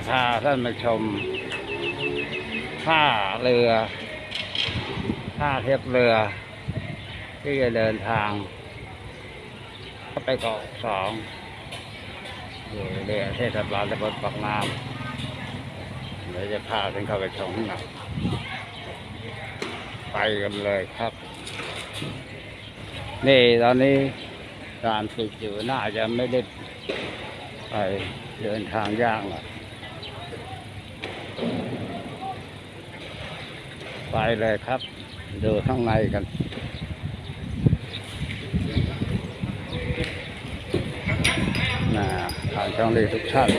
จะพาท่านมาชมท่าเรือท่าเทียบเรือ ที่จะเดินทางเข้าไปเกาะสองอยู่เรือเทศบาลตำบลปากน้ำเดี๋ยวจะพาท่านเข้าไปชมข้างในไปกันเลยครับ นี่ตอนนี้การปิดอยู่น่าจะไม่ได้ไปเดินทางยากหรอก ไปเลยครับดูข้างในกัน นะทางช่องรีทุกท่าน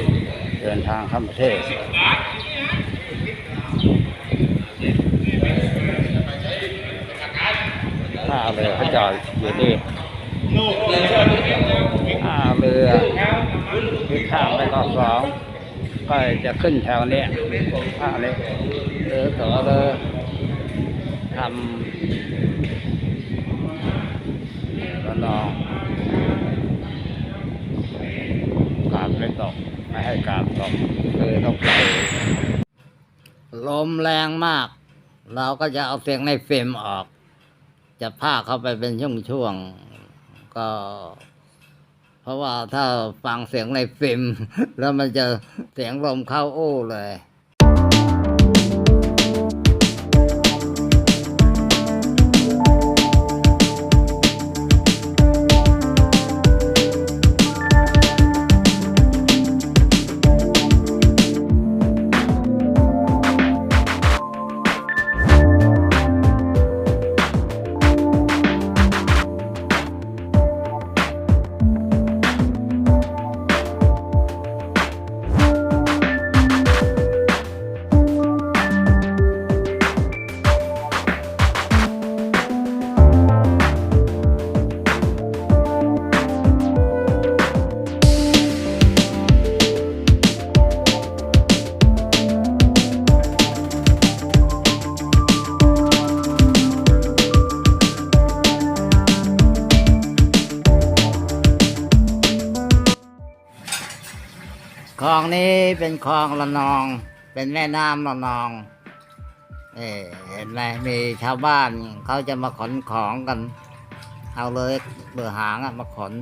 เดินทางข้ามประเทศท่าเรือเขาจอดอยู่นี่ท่าเรือที่ข้ามไปเกาะสองก็จะขึ้นแถวเนี้ยท่านี้เรือต่อเรือ ทำระนองการไม่ตก ไม่ให้การตกคือต้องไปลมแรงมาก เราก็จะเอาเสียงในเฟิล์มออก จะพาเข้าไปเป็นช่วงๆก็เพราะว่าถ้าฟังเสียงในฟิล์มแล้วมันจะเสียงลมเข้าโอ้เลย คลองนี้เป็นคลองละนอง เป็นแม่น้ำละนองเอ่เห็นไหมมีชาวบ้านเขาจะมาขนของกัน เอาเลยเบือหางอะมาขน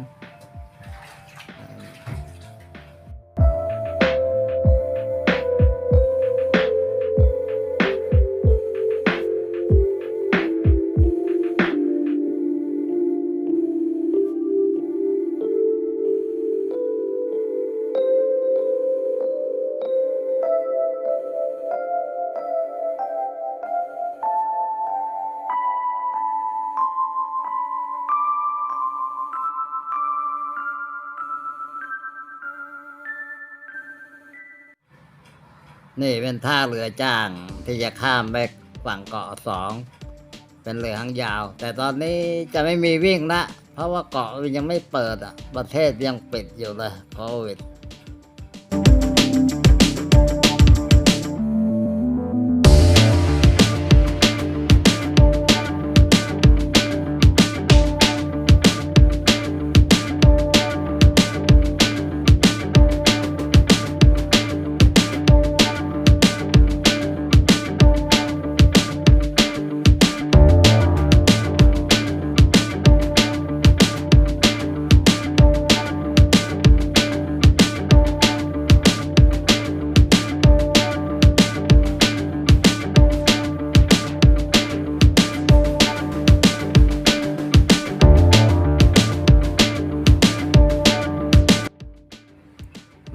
นี่เป็นท่าเรือจ้างที่จะข้ามไปฝั่งเกาะสองเป็นเรือหางยาว แต่ตอนนี้จะไม่มีวิ่งละเพราะว่าเกาะยังไม่เปิดอะประเทศยังปิดอยู่เลยโควิด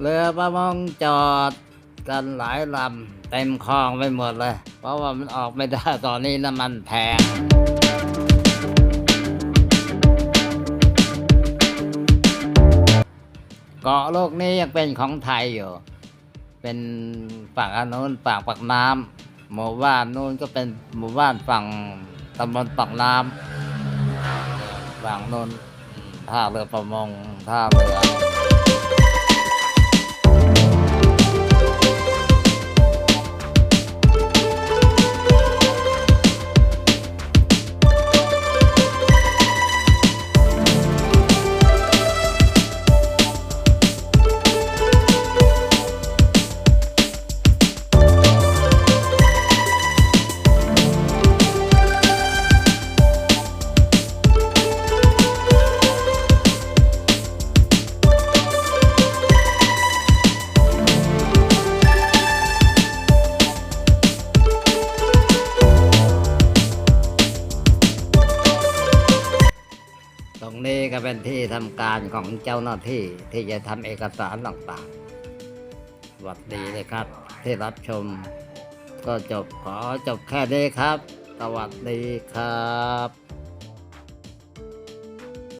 เรือประมงจอดกันหลายลำเต็มคลองไปหมดเลย เพราะว่ามันออกไม่ได้ตอนนี้น้ำมันแพงเกาะโลกนี้ยังเป็นของไทยอยู่ เป็นฝั่งอนนุนฝั่งปากน้ำหมู่บ้านนู้นก็เป็นหมู่บ้านฝั่งตำบลปากน้ำฝั่งนู้นท่าเรือประมงท่าเรือ รงนี้ก็เป็นที่ทำการของเจ้าหน้าที่ที่จะทำเอกสารต่างๆสวัสดีเลยครับ ที่รับชม ก็จบขอจบแค่นี้ครับ สวัสดีครับ